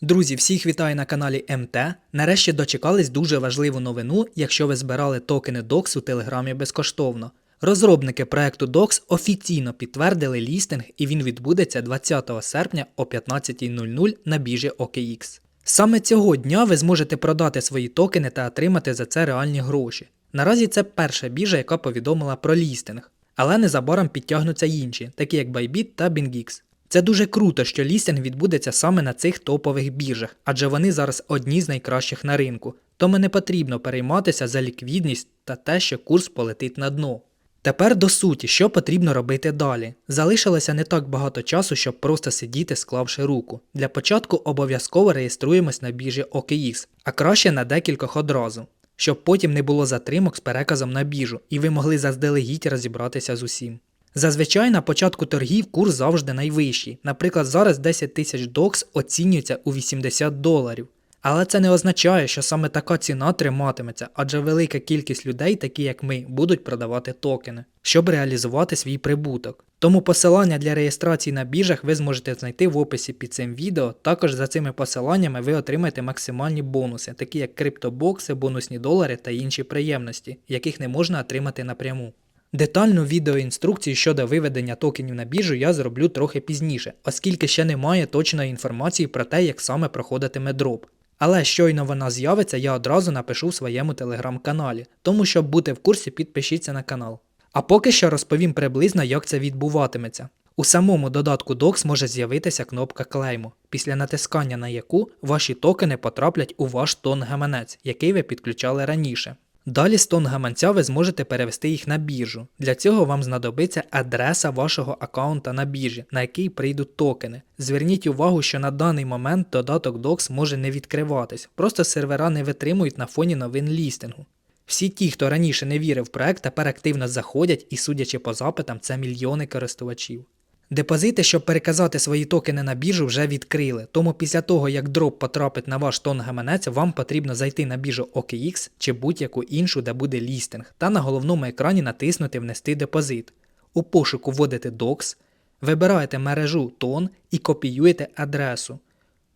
Друзі, всіх вітаю на каналі МТ. Нарешті дочекались дуже важливу новину, якщо ви збирали токени DOX у Телеграмі безкоштовно. Розробники проекту DOX офіційно підтвердили лістинг і він відбудеться 20 серпня о 15.00 на біржі OKX. Саме цього дня ви зможете продати свої токени та отримати за це реальні гроші. Наразі це перша біржа, яка повідомила про лістинг, але незабаром підтягнуться інші, такі як Bybit та BingX. Це дуже круто, що лістинг відбудеться саме на цих топових біржах, адже вони зараз одні з найкращих на ринку, тому не потрібно перейматися за ліквідність та те, що курс полетить на дно. Тепер до суті, що потрібно робити далі. Залишилося не так багато часу, щоб просто сидіти, склавши руку. Для початку обов'язково реєструємось на біржі OKX, а краще на декількох одразу, щоб потім не було затримок з переказом на біржу, і ви могли заздалегідь розібратися з усім. Зазвичай на початку торгів курс завжди найвищий. Наприклад, зараз 10 тисяч докс оцінюється у 80 доларів. Але це не означає, що саме така ціна триматиметься, адже велика кількість людей, такі як ми, будуть продавати токени, щоб реалізувати свій прибуток. Тому посилання для реєстрації на біржах ви зможете знайти в описі під цим відео. Також за цими посиланнями ви отримаєте максимальні бонуси, такі як криптобокси, бонусні долари та інші приємності, яких не можна отримати напряму. Детальну відеоінструкцію щодо виведення токенів на біржу я зроблю трохи пізніше, оскільки ще немає точної інформації про те, як саме проходитиме дроп. Але щойно вона з'явиться, я одразу напишу в своєму телеграм-каналі, тому щоб бути в курсі, підпишіться на канал. А поки що розповім приблизно, як це відбуватиметься. У самому додатку DOX може з'явитися кнопка клейму, після натискання на яку ваші токени потраплять у ваш тон гаманець, який ви підключали раніше. Далі з тон гаманця ви зможете перевести їх на біржу. Для цього вам знадобиться адреса вашого аккаунта на біржі, на який прийдуть токени. Зверніть увагу, що на даний момент додаток DOX може не відкриватись, просто сервера не витримують на фоні новин лістингу. Всі ті, хто раніше не вірив в проект, тепер активно заходять і, судячи по запитам, це мільйони користувачів. Депозити, щоб переказати свої токени на біржу, вже відкрили, тому після того, як дроп потрапить на ваш тон гаманець, вам потрібно зайти на біржу OKX чи будь-яку іншу, де буде лістинг, та на головному екрані натиснути Внести депозит. У пошуку вводите DOX, вибираєте мережу тон і копіюєте адресу.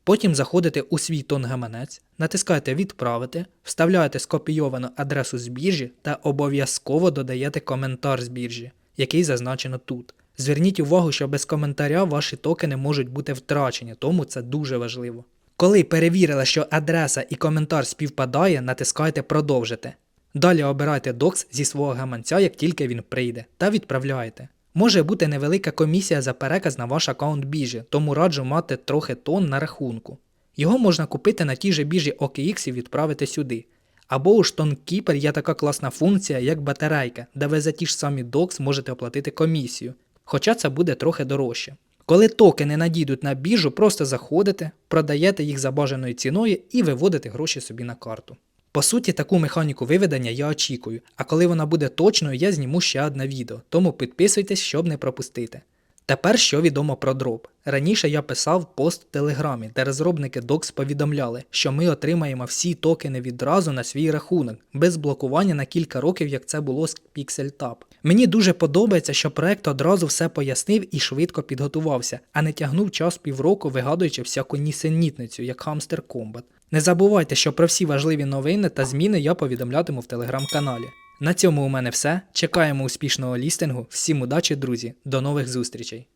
Потім заходите у свій тон гаманець, натискаєте Відправити, вставляєте скопійовану адресу з біржі та обов'язково додаєте коментар з біржі, який зазначено тут. Зверніть увагу, що без коментаря ваші токени можуть бути втрачені, тому це дуже важливо. Коли перевірили, що адреса і коментар співпадає, натискайте Продовжити. Далі обирайте докс зі свого гаманця, як тільки він прийде, та відправляєте. Може бути невелика комісія за переказ на ваш аккаунт біржі, тому раджу мати трохи тон на рахунку. Його можна купити на тій же біржі OKX і відправити сюди. Або у StoneKeeper є така класна функція, як батарейка, де ви за ті ж самі докс можете оплатити комісію, хоча це буде трохи дорожче. Коли токени надійдуть на біржу, просто заходите, продаєте їх за бажаною ціною і виводите гроші собі на карту. По суті, таку механіку виведення я очікую, а коли вона буде точною, я зніму ще одне відео, тому підписуйтесь, щоб не пропустити. Тепер що відомо про дроп. Раніше я писав пост в Телеграмі, де розробники DOX повідомляли, що ми отримаємо всі токени відразу на свій рахунок, без блокування на кілька років, як це було з PixelTab. Мені дуже подобається, що проект одразу все пояснив і швидко підготувався, а не тягнув час півроку, вигадуючи всяку нісенітницю, як Хамстер Комбат. Не забувайте, що про всі важливі новини та зміни я повідомлятиму в телеграм-каналі. На цьому у мене все. Чекаємо успішного лістингу. Всім удачі, друзі. До нових зустрічей!